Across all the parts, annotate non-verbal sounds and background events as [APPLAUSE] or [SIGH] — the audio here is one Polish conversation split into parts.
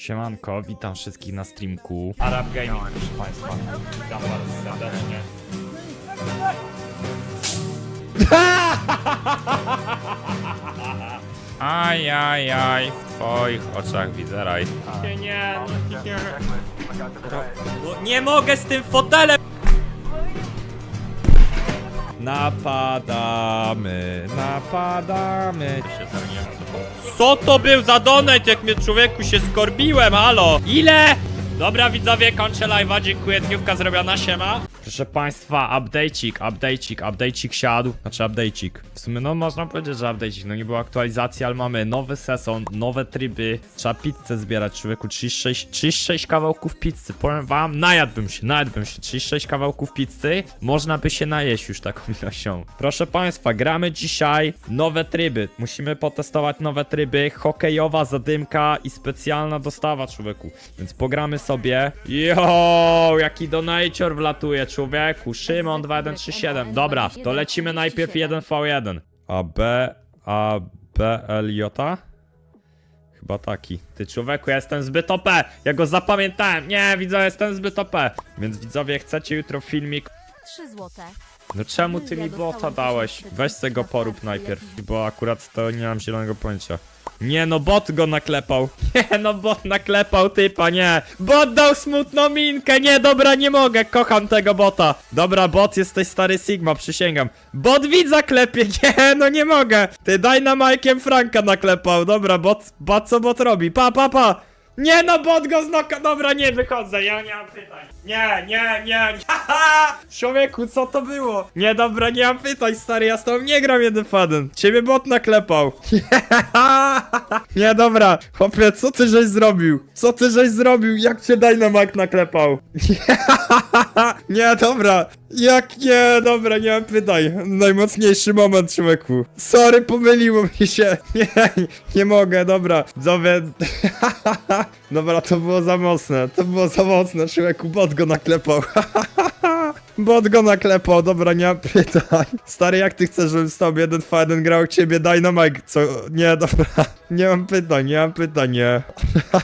Siemanko, witam wszystkich na streamku. Arab Gaming, proszę Państwa. Witam bardzo serdecznie. Aj, aj, aj, w twoich oczach widzę raj. Nie, nie, nie, nie. Nie mogę z tym fotelem! Napadamy, napadamy. Co to był za donate, jak mnie człowieku się skorbiłem, halo? Ile? Dobra widzowie, kończę live'a, dziękuję, dniówka zrobiona, siema. Proszę państwa, update'cik, update'cik, update'cik siadł, znaczy update'cik. W sumie no można powiedzieć, że update'cik, no nie było aktualizacji, ale mamy nowy sezon, nowe tryby, trzeba pizzę zbierać, człowieku, 36, 36 kawałków pizzy, powiem wam, najadłbym się, najadłbym się, 36 kawałków pizzy, można by się najeść już taką [LAUGHS] ilością. Proszę państwa, gramy dzisiaj nowe tryby, musimy potestować nowe tryby, hokejowa zadymka i specjalna dostawa, człowieku, więc pogramy sobie. Jo, jaki donacior wlatuje, człowieku, Szymon 2137, dobra, to lecimy najpierw 1v1. A B, A, B, L, J? Chyba taki. Ty człowieku, ja jestem zbyt OP! Ja go zapamiętałem! Nie, widzowie, jestem zbyt OP! Więc widzowie, chcecie jutro filmik 3 złote. no czemu ty mi bota dałeś? Weź se go porób najpierw, bo akurat to nie mam zielonego pojęcia. Nie no, bot go naklepał. [LAUGHS] Nie no, bot naklepał typa, nie. Bot dał smutną minkę, nie, dobra, nie mogę, kocham tego bota. Dobra, bot, jesteś stary Sigma, przysięgam. Bot widza klepie, [LAUGHS] nie, no nie mogę. Ty Dynamike'iem Franka naklepał, dobra, bot, bot co bot robi, pa, pa, pa. Nie no, bot go znoka... Dobra, nie, wychodzę, ja nie mam pytań. Nie, nie, nie, [LAUGHS] haha! Człowieku, co to było? Nie, dobra, nie mam pytań, stary, ja z tobą nie gram jeden faden. Ciebie bot naklepał. [LAUGHS] Nie, dobra, chłopie, co ty żeś zrobił? Co ty żeś zrobił? Jak cię Dynamite naklepał? [LAUGHS] Nie, dobra. Jak nie, dobra, nie mam pytań. Najmocniejszy moment, człowieku. Sorry, pomyliło mi się. Nie, nie mogę, dobra. Zowie. Dobra, to było za mocne. To było za mocne, człowieku. Bot go naklepał. [LAUGHS] Bot go naklepał, dobra, nie mam pytań. Stary, jak ty chcesz, żebym z tobą jeden w jeden grał ciebie Dynamite, co? Nie, dobra. [LAUGHS] Nie mam pytań, nie mam pytań, nie.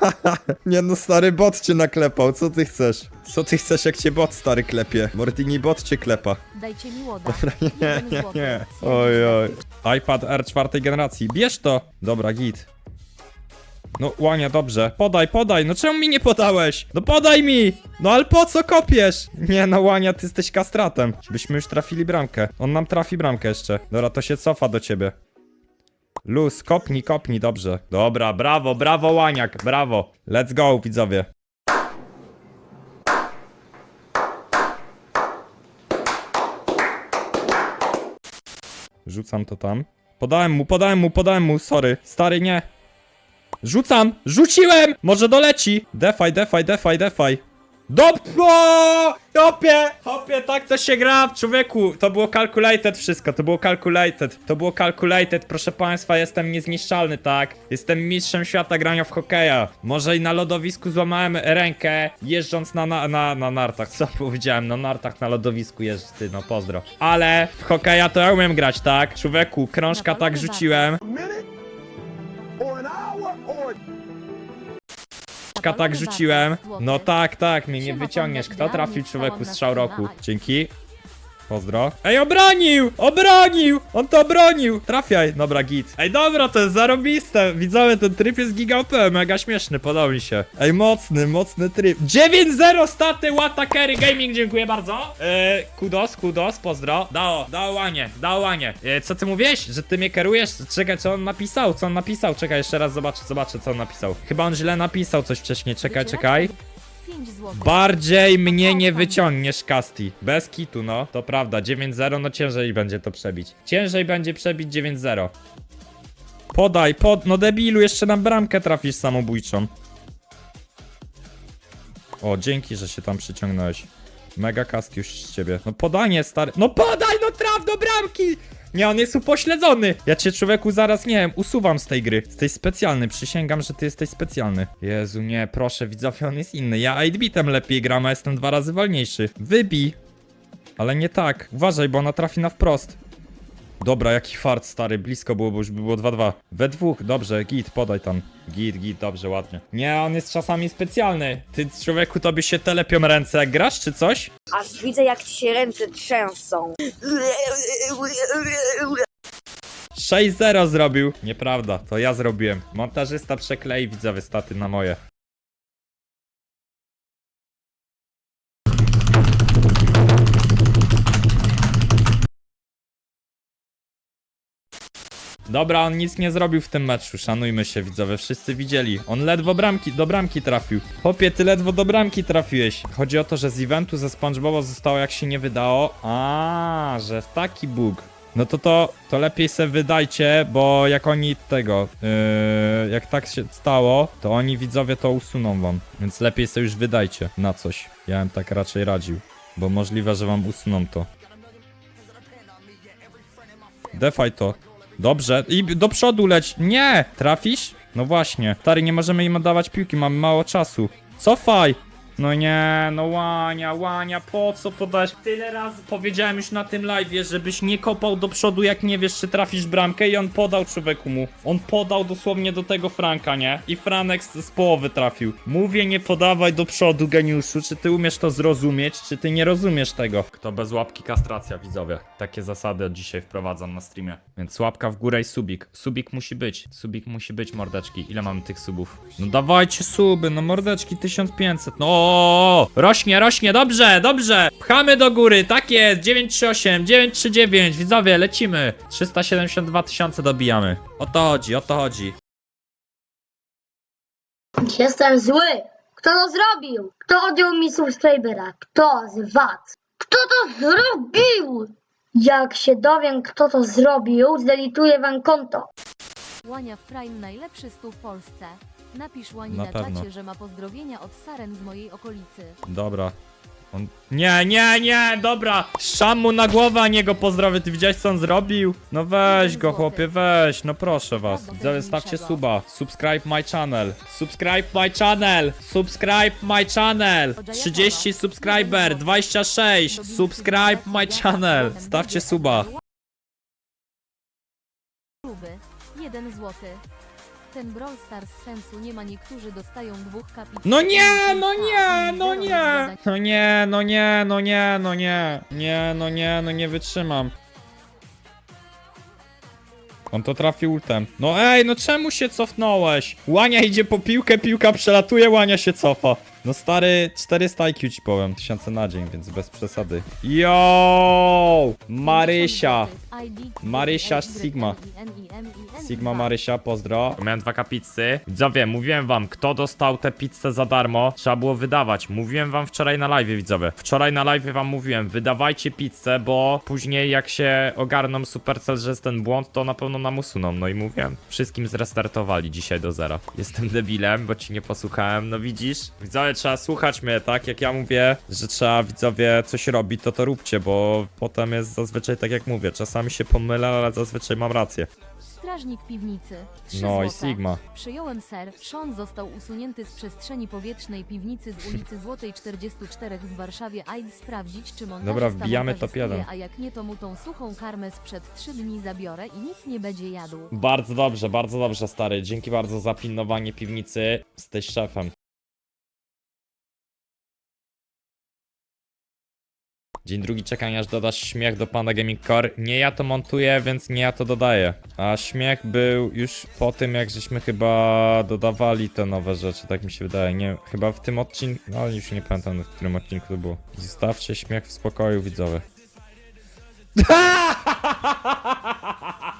[LAUGHS] Nie no, stary, bot cię naklepał, co ty chcesz? Co ty chcesz, jak cię bot stary klepie? Mortini bot cię klepa. Dajcie mi łoda. Dobra, nie, nie, nie. Oj, oj. iPad R czwartej generacji. Bierz to! Dobra, git. No, łania, dobrze. Podaj, podaj, no czemu mi nie podałeś? No podaj mi! No ale po co kopiesz? Nie no, łania, ty jesteś kastratem. Byśmy już trafili bramkę. On nam trafi bramkę jeszcze. Dobra, to się cofa do ciebie. Luz, kopnij, kopnij, dobrze. Dobra, brawo, brawo, łaniak, brawo. Let's go, widzowie. Rzucam to tam. Podałem mu, podałem mu, podałem mu, sorry. Stary, nie. Rzucam! Rzuciłem! Może doleci! Defaj, defaj, defaj, defaj. Dobko! Hopie! Hopie, tak to się gra, człowieku! To było calculated wszystko, to było calculated. To było calculated, proszę państwa, jestem niezniszczalny, tak? Jestem mistrzem świata grania w hokeja. Może i na lodowisku złamałem rękę, jeżdżąc na, na, na, na nartach. Co powiedziałem? Na nartach na lodowisku jeżdżę, ty, no pozdro. Ale w hokeja to ja umiem grać, tak? Człowieku, krążka tak rzuciłem. or Krążka tak rzuciłem. No tak, tak, mnie nie wyciągniesz. Kto trafił człowieku strzał roku? Dzięki. Pozdro. Ej, obronił! Obronił! On to obronił! Trafiaj. Dobra, git. Ej, dobra, to jest zarobiste. Widzowie, ten tryb jest giga OP, mega śmieszny, podoba mi się. Ej, mocny, mocny tryb. 9-0 staty, Wata Carry Gaming, dziękuję bardzo. Eee, kudos, kudos, pozdro. Dało, dało łanie, dało łanie. Eee, co ty mówiłeś? Że ty mnie kierujesz? Czekaj, co on napisał? Co on napisał? Czekaj, jeszcze raz zobaczę, zobaczę, co on napisał. Chyba on źle napisał coś wcześniej, czekaj, czekaj. 5 złotych. Bardziej mnie nie wyciągniesz, Kasti. Bez kitu, no. To prawda, 9-0, no ciężej będzie to przebić. Ciężej będzie przebić 9-0. Podaj, pod... No debilu, jeszcze na bramkę trafisz samobójczą. O, dzięki, że się tam przyciągnąłeś. Mega cast już z ciebie. No podanie, stary. No podaj, no traf do bramki! Nie, on jest upośledzony. Ja cię, człowieku, zaraz, nie wiem, usuwam z tej gry. Jesteś specjalny, przysięgam, że ty jesteś specjalny. Jezu, nie, proszę, widzowie, on jest inny. Ja 8-bitem lepiej gram, a jestem dwa razy wolniejszy. Wybij. Ale nie tak. Uważaj, bo ona trafi na wprost. Dobra, jaki fart stary, blisko było, bo już by było 2-2. We dwóch, dobrze, git, podaj tam. Git, git, dobrze, ładnie. Nie, on jest czasami specjalny. Ty, człowieku, tobie się telepią ręce, jak grasz czy coś? Aż widzę jak ci się ręce trzęsą. 6-0 zrobił. Nieprawda, to ja zrobiłem. Montażysta przeklei widzowie staty na moje. Dobra, on nic nie zrobił w tym meczu, szanujmy się widzowie, wszyscy widzieli. On ledwo bramki, do bramki trafił. Chłopie, ty ledwo do bramki trafiłeś. Chodzi o to, że z eventu ze SpongeBoba zostało jak się nie wydało. A, że taki bóg. No to to, to lepiej se wydajcie, bo jak oni tego, yy, jak tak się stało, to oni widzowie to usuną wam. Więc lepiej se już wydajcie na coś. Ja bym tak raczej radził, bo możliwe, że wam usuną to. Defaj to. Dobrze. I do przodu leć. Nie! Trafisz? No właśnie. Stary, nie możemy im oddawać piłki, mamy mało czasu. Cofaj! No nie, no łania, łania, po co podać? Tyle razy powiedziałem już na tym live'ie, żebyś nie kopał do przodu, jak nie wiesz, czy trafisz bramkę i on podał człowieku mu. On podał dosłownie do tego Franka, nie? I Franek z, z połowy trafił. Mówię, nie podawaj do przodu, geniuszu. Czy ty umiesz to zrozumieć, czy ty nie rozumiesz tego? Kto bez łapki, kastracja, widzowie. Takie zasady od dzisiaj wprowadzam na streamie. Więc łapka w górę i subik. Subik musi być. Subik musi być, mordeczki. Ile mamy tych subów? No dawajcie suby, no mordeczki 1500. No rośnie, rośnie, dobrze, dobrze. Pchamy do góry, tak jest. 938, 939, widzowie, lecimy. 372 tysiące dobijamy. O to chodzi, o to chodzi. Jestem zły! Kto to zrobił? Kto odjął mi subskrybera? Kto z was? Kto to zrobił? Jak się dowiem, kto to zrobił, zdelituję wam konto. Łania w Prime najlepszy stół w Polsce. Napisz Łani Na na, pewno. czacie, że ma pozdrowienia od Saren z mojej okolicy. Dobra. On... Nie, nie, nie, dobra. Szam mu na głowę, a nie go pozdrowię. Ty widziałeś, co on zrobił? No weź go, chłopie, weź. No proszę was. Widzowie, stawcie suba. Subscribe my channel. Subscribe my channel. Subscribe my channel. 30 subscriber, 26. Subscribe my channel. Stawcie suba. 1 złoty. Ten Brawl Stars sensu nie ma, niektórzy dostają dwóch kapitów. No nie, no nie, no nie. No nie, no nie, no nie, no nie. Nie, no nie, no nie wytrzymam. On to trafił ultem. No ej, no czemu się cofnąłeś? Łania idzie po piłkę, piłka przelatuje, łania się cofa. No stary, 400 IQ ci powiem, tysiące na dzień, więc bez przesady. Yo! Marysia! Marysia Sigma. Sigma Marysia, pozdro. Miałem dwa kapizzy. Widzowie, mówiłem wam, kto dostał tę pizzę za darmo, trzeba było wydawać. Mówiłem wam wczoraj na live, widzowie. Wczoraj na live wam mówiłem, wydawajcie pizzę, bo później jak się ogarną Supercell, że jest ten błąd, to na pewno nam usuną. No i mówiłem, wszystkim zrestartowali dzisiaj do zera. Jestem debilem, bo ci nie posłuchałem, no widzisz? Widzowie, trzeba słuchać mnie, tak? Jak ja mówię, że trzeba, widzowie, coś robić, to to róbcie, bo potem jest zazwyczaj tak jak mówię. Czasami się pomylę, ale zazwyczaj mam rację. Strażnik piwnicy. 3 No i złote. Sigma. Przyjąłem ser. Sean został usunięty z przestrzeni powietrznej piwnicy z ulicy Złotej 44 w Warszawie. Aid sprawdzić, czy montażysta Dobra, wbijamy top montażystuje, jeden. A jak nie, to mu tą suchą karmę sprzed 3 dni zabiorę i nic nie będzie jadł. Bardzo dobrze, bardzo dobrze, stary. Dzięki bardzo za pilnowanie piwnicy. Jesteś szefem. Dzień drugi czekania, aż dodasz śmiech do Panda Gaming Core. Nie ja to montuję, więc nie ja to dodaję. A śmiech był już po tym, jak żeśmy chyba dodawali te nowe rzeczy, tak mi się wydaje. Nie, chyba w tym odcinku, no ale już nie pamiętam, w którym odcinku to było. Zostawcie śmiech w spokoju, widzowie. [LAUGHS]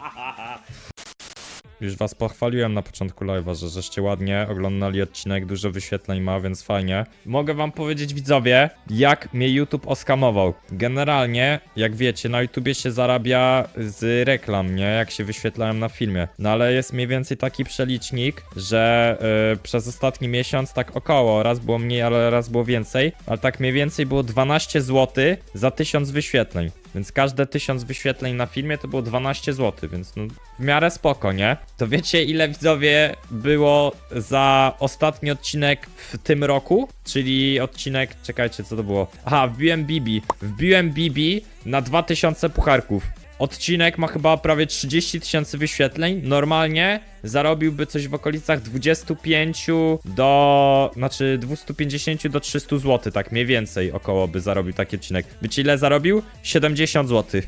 Już was pochwaliłem na początku live'a, że żeście ładnie oglądali odcinek, dużo wyświetleń ma, więc fajnie. Mogę wam powiedzieć widzowie, jak mnie YouTube oskamował. Generalnie, jak wiecie, na YouTubie się zarabia z reklam, nie? Jak się wyświetlałem na filmie. No ale jest mniej więcej taki przelicznik, że yy, przez ostatni miesiąc tak około, raz było mniej, ale raz było więcej, ale tak mniej więcej było 12 zł za 1000 wyświetleń. Więc każde 1000 wyświetleń na filmie to było 12 zł, więc no w miarę spoko, nie? To wiecie ile widzowie było za ostatni odcinek w tym roku? Czyli odcinek, czekajcie co to było? Aha, wbiłem Bibi. Wbiłem Bibi na 2000 pucharków. Odcinek ma chyba prawie 30 tysięcy wyświetleń. Normalnie zarobiłby coś w okolicach 25 do. Znaczy 250 do 300 zł, tak mniej więcej około by zarobił taki odcinek. Wiecie ile zarobił? 70 zł.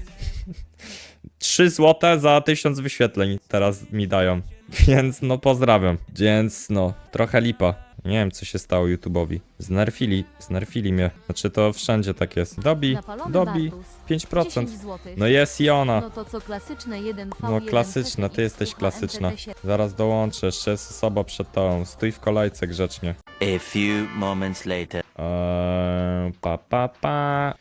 3 zł za 1000 wyświetleń teraz mi dają. [LAUGHS] Więc no pozdrawiam. Więc no, trochę lipa. Nie wiem co się stało YouTube'owi. Znerfili, znerfili mnie. Znaczy to wszędzie tak jest. Dobi, Napalony dobi, Bartus. 5%. 10 zł. No jest i ona. No to co klasyczne 1 v No klasyczna, ty jesteś klasyczna. Zaraz dołączę, jeszcze jest osoba przed tobą. Stój w kolejce grzecznie. A few moments later. Eee, pa, pa, pa.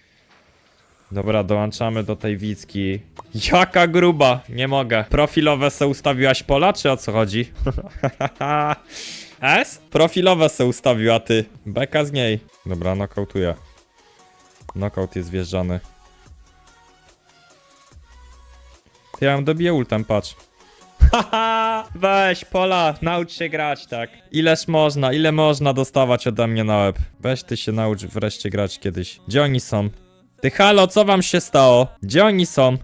Dobra, dołączamy do tej Wicki. Jaka gruba! Nie mogę. Profilowe se ustawiłaś pola, czy o co chodzi? [LAUGHS] S? Profilowe se ustawiła ty. Beka z niej. Dobra, nokautuję. Knockout jest wjeżdżany. Ty, ja ją dobiję ultem, patrz. Haha, weź Pola, naucz się grać tak. Ileż można, ile można dostawać ode mnie na łeb? Weź ty się naucz wreszcie grać kiedyś. Gdzie oni są? Ty halo, co wam się stało? Gdzie oni są?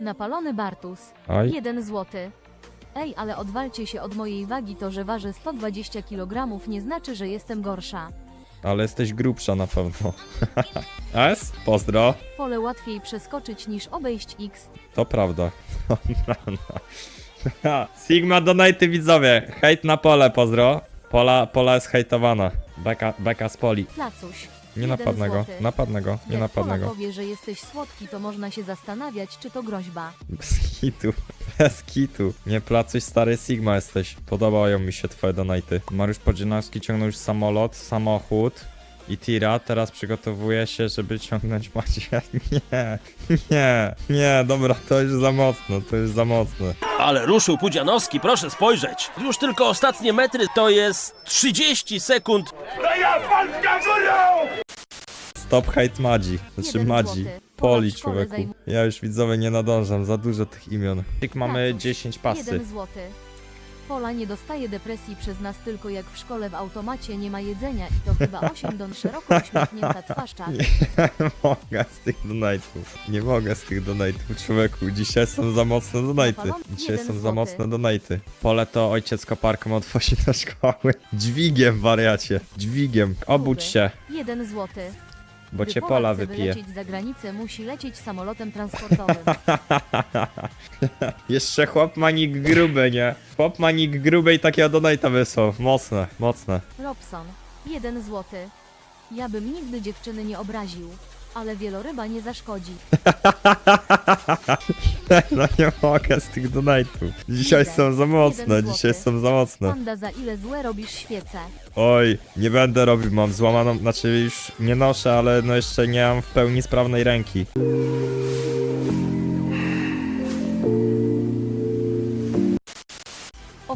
Napalony Bartus. Oj, 1 zł. Ej, ale odwalcie się od mojej wagi, to że ważę 120 kg nie znaczy, że jestem gorsza. ale jesteś grubsza na pewno. [LAUGHS] S? Pozdro. Pole łatwiej przeskoczyć niż obejść X. To prawda. [LAUGHS] Sigma donajty widzowie. Hejt na pole, pozdro. Pola, pola jest hejtowana. Beka, beka z poli. Placuś. Nie napadnę go, napadnę go, nie Jak napadnę Pola go. powie, że jesteś słodki, to można się zastanawiać, czy to groźba. Bez kitu, [LAUGHS] bez kitu. Nie placuj stary Sigma jesteś. Podobają mi się twoje donaty. Mariusz Podzienowski ciągnął już samolot, samochód i tira. Teraz przygotowuje się, żeby ciągnąć Macie. [LAUGHS] Nie, nie, nie, dobra, to już za mocno, to już za mocno. Ale ruszył Pudzianowski, proszę spojrzeć. Już tylko ostatnie metry to jest 30 sekund. Stop hate Madzi, znaczy Jeden Madzi. złoty. Poli człowieku. Ja już widzowie nie nadążam, za dużo tych imion. Mamy Placuś. 10 pasy. 1 zł. Pola nie dostaje depresji przez nas tylko jak w szkole w automacie nie ma jedzenia i to chyba [LAUGHS] 8 don szeroko uśmiechnięta twarzcza. Nie mogę z tych donatów. Nie mogę z tych donatów, człowieku. Dzisiaj są za mocne donaty. Dzisiaj jeden są za złoty. mocne donaty. Pole to ojciec koparką odwozi do szkoły. Dźwigiem, wariacie. Dźwigiem. Obudź się, 1 zł. Bo Gdy cię Polak pola chce wypije. wylecieć za granicę, musi lecieć samolotem transportowym. [LAUGHS] Jeszcze chłop ma nick gruby, nie? Chłop ma nick gruby i takiego donata wysłał. Mocne, mocne. Robson. 1 zł. Ja bym nigdy dziewczyny nie obraził. Ale wieloryba nie zaszkodzi. [LAUGHS] No nie mogę z tych donatów. Dzisiaj są za mocne, Jeden dzisiaj złoty. są za mocne. Panda za ile złe robisz świece. Oj, nie będę robił, mam złamaną, znaczy już nie noszę, ale no jeszcze nie mam w pełni sprawnej ręki.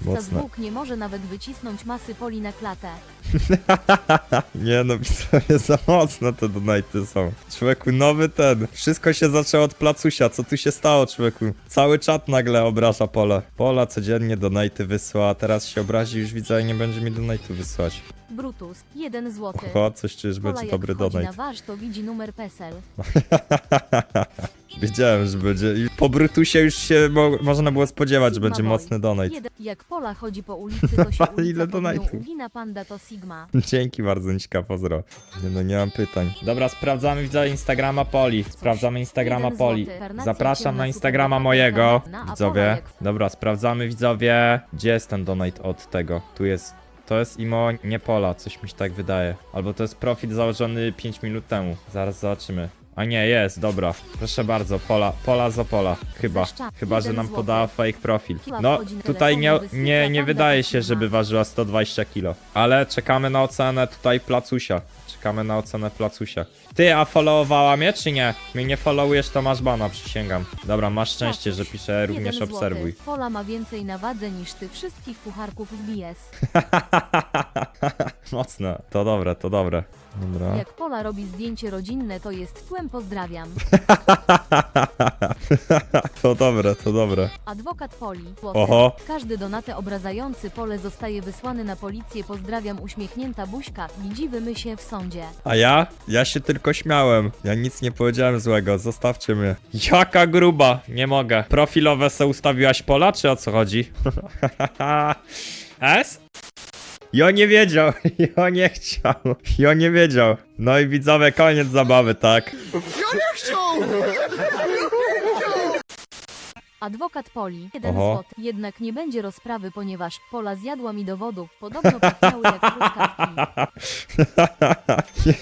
Owca z Mocne. Bóg nie może nawet wycisnąć masy poli na klatę. [LAUGHS] Nie no, widzowie, za mocno te donaty są. Człowieku, nowy ten. Wszystko się zaczęło od placusia, co tu się stało, człowieku? Cały czat nagle obraża Pola. Pola codziennie donaty wysyła, a teraz się obrazi, już widzę, nie będzie mi donaty wysyłać. Brutus. 1 zł. O, coś czujesz, Pola będzie jak dobry wchodzi donate. na wasz, to widzi numer PESEL. [LAUGHS] Wiedziałem, że będzie. I po Brutusie już się mo można było spodziewać, że Sigma będzie Boy. mocny donate. Jeden. Jak Pola chodzi po [LAUGHS] ulicy, to się Ile ulica pod nią donate'ów. ugina, panda to Sigma. Dzięki bardzo, Nićka, pozdro. Nie no, nie mam pytań. Dobra, sprawdzamy widzowie Instagrama Poli. Sprawdzamy Instagrama Jeden Poli. złoty. Zapraszam Ciemna na Instagrama super mojego, na widzowie. Apollo jak- Dobra, sprawdzamy widzowie. Gdzie jest ten donate od tego? Tu jest. To jest imo nie Pola, coś mi się tak wydaje. Albo to jest profil założony 5 minut temu. Zaraz zobaczymy. A nie, jest, dobra. Proszę bardzo, Pola, Pola za Pola. Chyba. Chyba, że nam podała fake profil. No, tutaj nie, nie, nie wydaje się, żeby ważyła 120 kilo. Ale czekamy na ocenę tutaj placusia. Czekamy na ocenę placusia. Ty, a followowała mnie czy nie? Mnie nie followujesz, to masz bana, przysięgam. Dobra, masz szczęście, że piszę również obserwuj. Pola ma więcej na wadze niż ty wszystkich pucharków w BS. [LAUGHS] [LAUGHS] Mocne. To dobre, to dobre. Dobra. Jak Pola robi zdjęcie rodzinne, to jest tłem pozdrawiam. [LAUGHS] To dobre, to dobre. Adwokat Poli. Oho. Każdy donatę obrażający pole zostaje wysłany na policję. Pozdrawiam uśmiechnięta buźka. Widzimy się w sądzie. A ja? Ja się tylko śmiałem. Ja nic nie powiedziałem złego, zostawcie mnie. Jaka gruba! Nie mogę. Profilowe se ustawiłaś pola, czy o co chodzi? [LAUGHS] S? Jo nie wiedział, [LAUGHS] jo nie chciał, jo nie wiedział. No i widzowie, koniec zabawy, tak? Adwokat Poli. Jeden Oho. złot. Jednak nie będzie rozprawy, ponieważ Pola zjadła mi dowodów. Podobno pachniały jak truskawki. [LAUGHS]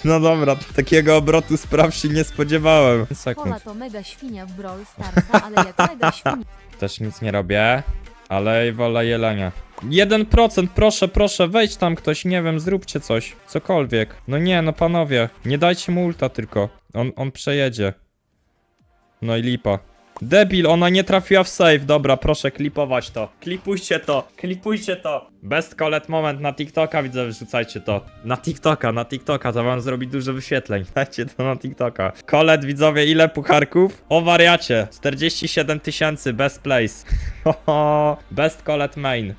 No dobra, takiego obrotu spraw się nie spodziewałem. Pola Sekund. to mega świnia w Brawl Starsa, ale jak mega świnia. Też nic nie robię, ale wolę jelenia. 1%, proszę, proszę, wejdź tam ktoś, nie wiem, zróbcie coś, cokolwiek. No nie, no panowie, nie dajcie mu ulta tylko, on, on przejedzie. No i lipa. Debil, ona nie trafiła w save, dobra, proszę klipować to. Klipujcie to, klipujcie to. Best collet moment na TikToka, widzę, wrzucajcie to. Na TikToka, na TikToka, to wam zrobi dużo wyświetleń. [LAUGHS] Dajcie to na TikToka. Collet, widzowie, ile pucharków? O wariacie, 47 tysięcy, best place. [LAUGHS] Best collet main.